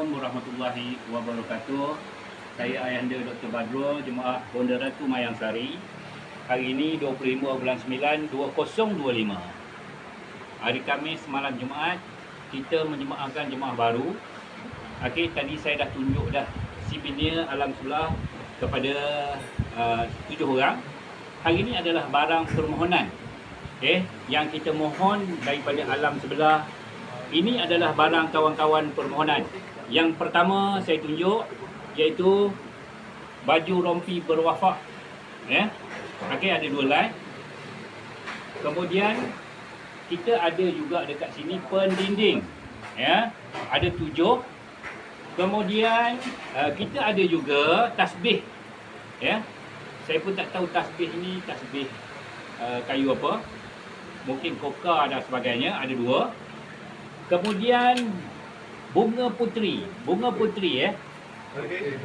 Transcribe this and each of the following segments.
Assalamualaikum warahmatullahi wabarakatuh. Saya Ayahanda Dr. Badro, Jemaah Bonda Ratu Mayang Sari. Hari ini 25 bulan 9 2025. Hari Khamis malam Jumaat kita menjemaahkan jemaah baru. Okey, tadi saya dah tunjuk dah sibinnya alam sebelah kepada uh, tujuh orang. Hari ini adalah barang permohonan. Okey, yang kita mohon daripada alam sebelah ini adalah barang kawan-kawan permohonan. Yang pertama saya tunjuk iaitu baju rompi berwafak. Ya. Okey ada dua line. Kemudian kita ada juga dekat sini pendinding. Ya. Ada tujuh. Kemudian uh, kita ada juga tasbih. Ya. Saya pun tak tahu tasbih ni tasbih uh, kayu apa. Mungkin koka dan sebagainya ada dua. Kemudian bunga putri, bunga putri eh.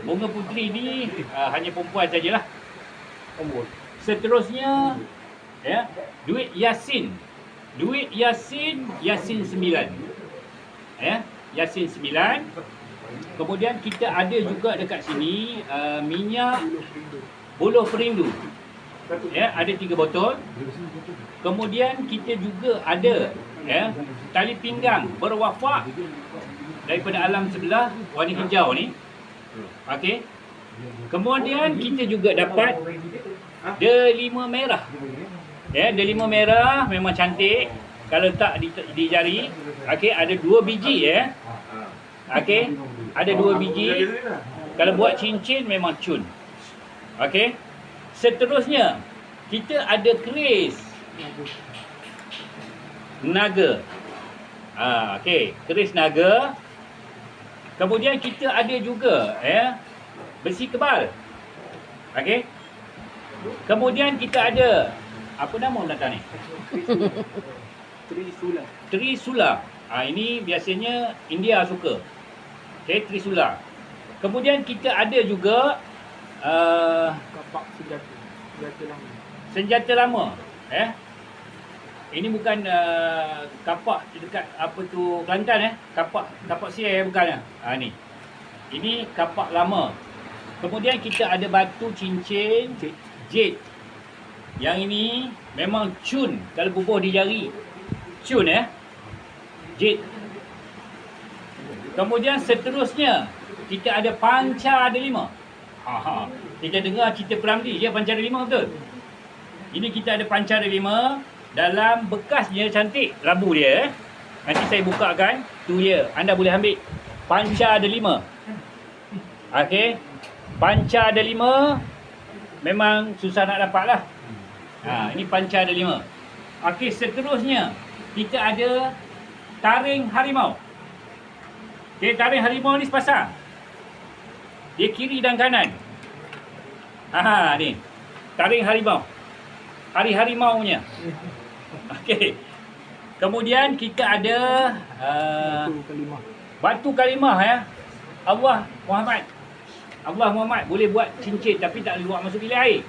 Bunga putri ni uh, hanya perempuan sajalah. Seterusnya ya, duit Yasin. Duit Yasin, Yasin 9. Ya, Yasin 9. Kemudian kita ada juga dekat sini uh, minyak buluh perindu. Ya, ada tiga botol. Kemudian kita juga ada ya, tali pinggang berwafak daripada alam sebelah warna hijau ni. Okey. Kemudian kita juga dapat delima merah. Ya, delima merah memang cantik. Kalau tak di, di jari, okey ada dua biji ya. Okey. Ada dua biji. Kalau buat cincin memang cun. Okey. Seterusnya kita ada keris naga. Ah, okey, keris naga. Kemudian kita ada juga ya besi kebal. Okey. Kemudian kita ada apa nama datang ni? Trisula. Trisula. Ah ini biasanya India suka. Okey, Trisula. Kemudian kita ada juga uh, Kapak senjata. Senjata lama. senjata lama. Eh? Ini bukan uh, kapak dekat apa tu Kelantan eh. Kapak kapak siai bukan ah. Ha ni. Ini kapak lama. Kemudian kita ada batu cincin Jade. Yang ini memang cun kalau bubuh di jari. Cun eh. Jade. Kemudian seterusnya kita ada panca ada lima. Ha, ha. Kita dengar cerita Peramli, dia panca ada lima betul? Ini kita ada panca ada lima. Dalam bekasnya cantik labu dia. eh. Nanti saya bukakan. Tu dia. Anda boleh ambil. Panca ada lima. Okey. Panca ada lima. Memang susah nak dapat lah. Ha, ini panca ada lima. Okey, seterusnya. Kita ada taring harimau. Okey, taring harimau ni sepasang. Dia kiri dan kanan. Ha, ni. Taring harimau. Hari harimau punya. Okey. Kemudian kita ada uh, Satu kalimah. batu kalimah ya. Allah Muhammad. Allah Muhammad boleh buat cincin tapi tak boleh buat masuk bilik air.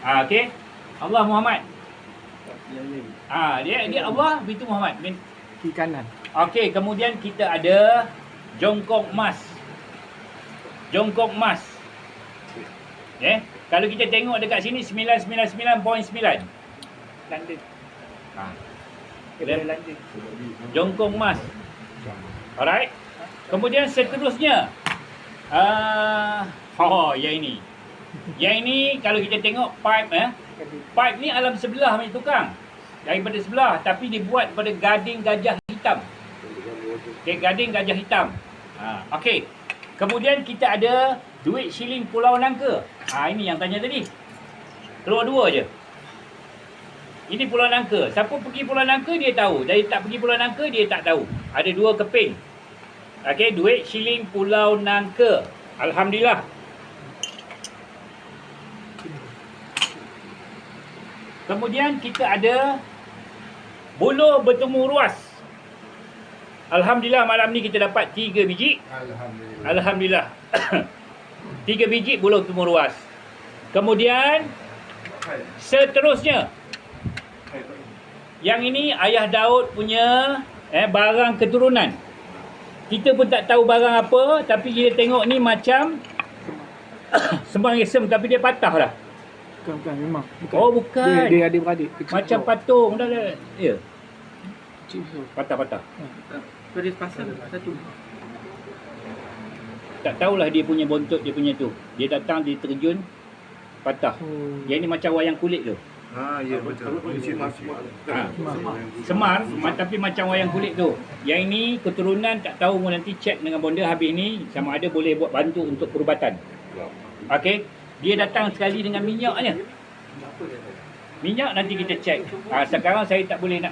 Ah okey. Allah Muhammad. Ah dia dia Allah itu Muhammad. Bin- Kiri kanan. Okey, kemudian kita ada jongkok emas. Jongkok emas. Eh, kalau kita tengok dekat sini 999.9. London. Ha. Jongkok emas. Alright. Kemudian seterusnya. Uh, oh, yang ini. Yang ini kalau kita tengok pipe eh, pipe ni alam sebelah punya tukang. Daripada sebelah tapi dibuat pada gading gajah hitam. Okey, gading gajah hitam. Ha, okey. Kemudian kita ada duit shilling Pulau Nangka. Ha, ini yang tanya tadi. Keluar dua je. Ini Pulau Nangka. Siapa pergi Pulau Nangka dia tahu. Dari tak pergi Pulau Nangka dia tak tahu. Ada dua keping. Okey, duit shilling Pulau Nangka. Alhamdulillah. Kemudian kita ada buluh bertemu ruas. Alhamdulillah malam ni kita dapat 3 biji. Alhamdulillah. Alhamdulillah. 3 biji buluh bertemu ruas. Kemudian seterusnya yang ini ayah Daud punya eh barang keturunan. kita pun tak tahu barang apa tapi kita tengok ni macam sembang resem tapi dia patah dah. Bukan, bukan. Memang. Bukan. Oh bukan. Dia, dia adik-beradik. Kecil macam besar. patung dah dah. Ya, Kecil besar. patah-patah. Tadi pasal satu. Tak tahulah dia punya bontot dia punya tu. Dia datang dia terjun patah. Oh. Yang ni macam wayang kulit tu. Ah, ya betul. Mesti masuk. Ha. Semar ma- tapi macam wayang kulit tu. Yang ini keturunan tak tahu mu nanti check dengan bonda habis ni sama ada boleh buat bantu untuk perubatan. Okey. Dia datang sekali dengan minyaknya. Minyak nanti kita check. Ha, sekarang saya tak boleh nak